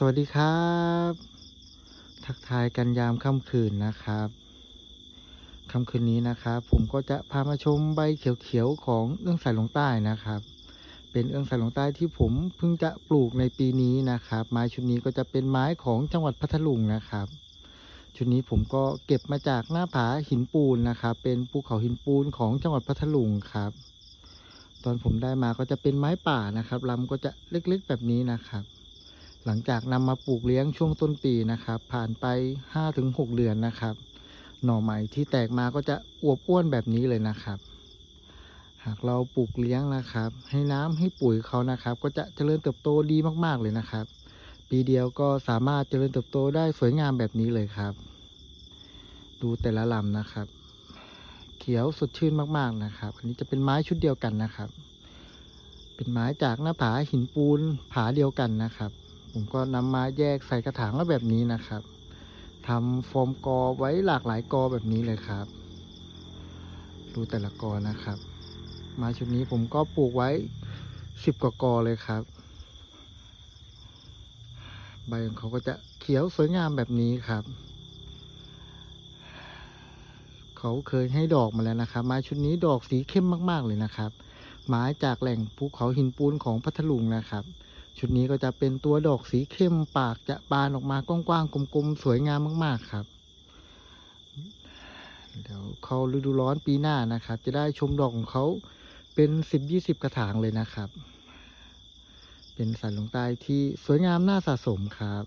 สวัสดีครับ ทักทายกันยามค่ำคืนนะครับค่ำคืนนี้นะครับผมก็จะพามาชมใบเขียวๆของเอื้องสายลงใต้นะครับ เป็นเอื้องสายลงใต้ที่ผมเพิ่งจะปลูกในปีนี้นะครับ ไม้ชุดนี้ก็จะเป็นไม้ของจังหวัดพัทลุงนะครับ ชุดนี้ผมก็เก็บมาจากหน้าผาหินปูนนะครับ เป็นภูเขาหินปูนของจังหวัดพัทลุงครับ ตอนผมได้มาก็จะเป็นไม้ป่านะครับลำก็จะเล็กๆแบบนี้นะครับ หลังจากนำมาปลูกเลี้ยงช่วงต้นปีนะครับ ผ่านไป 5-6 เดือนนะครับ หน่อใหม่ที่แตกมาก็จะอวบอ้วนแบบนี้เลยนะครับ หากเราปลูกเลี้ยงนะครับ ให้น้ำให้ปุ๋ยเขานะครับ ก็จะเจริญเติบโตดีมากๆเลยนะครับ ปีเดียวก็สามารถเจริญเติบโตได้สวยงามแบบนี้เลยครับ ดูแต่ละลำนะครับ เขียวสดชื่นมากๆนะครับ อันนี้จะเป็นไม้ชุดเดียวกันนะครับ เป็นไม้จากหน้าผาหินปูนผาเดียวกันนะครับ ผมก็นำมาแยกใส่กระถางแล้วแบบนี้นะครับทำโฟมกอไว้หลากหลายกอแบบนี้เลยครับ ดูแต่ละกอนะครับไม้ชุดนี้ผมก็ปลูกไว้สิบกว่ากอเลยครับ ใบของเขาก็จะเขียวสวยงามแบบนี้ครับ เขาเคยให้ดอกมาแล้วนะครับ ไม้ชุดนี้ดอกสีเข้มมาก ๆ เลยนะครับ ไม้จากแหล่งภูเขาหินปูนของพัทลุงนะครับ ชุดนี้ก็จะเป็นตัวดอกสีเข้มปากจะบานออกมากว้างๆกลมๆ สวยงามมากๆครับ เดี๋ยวเขาฤดูร้อนปีหน้านะครับ จะได้ชมดอกของเขาเป็นสิบยี่สิบกระถางเลยนะครับ เป็นสัตว์หลงใต้ที่สวยงามน่าสะสมครับ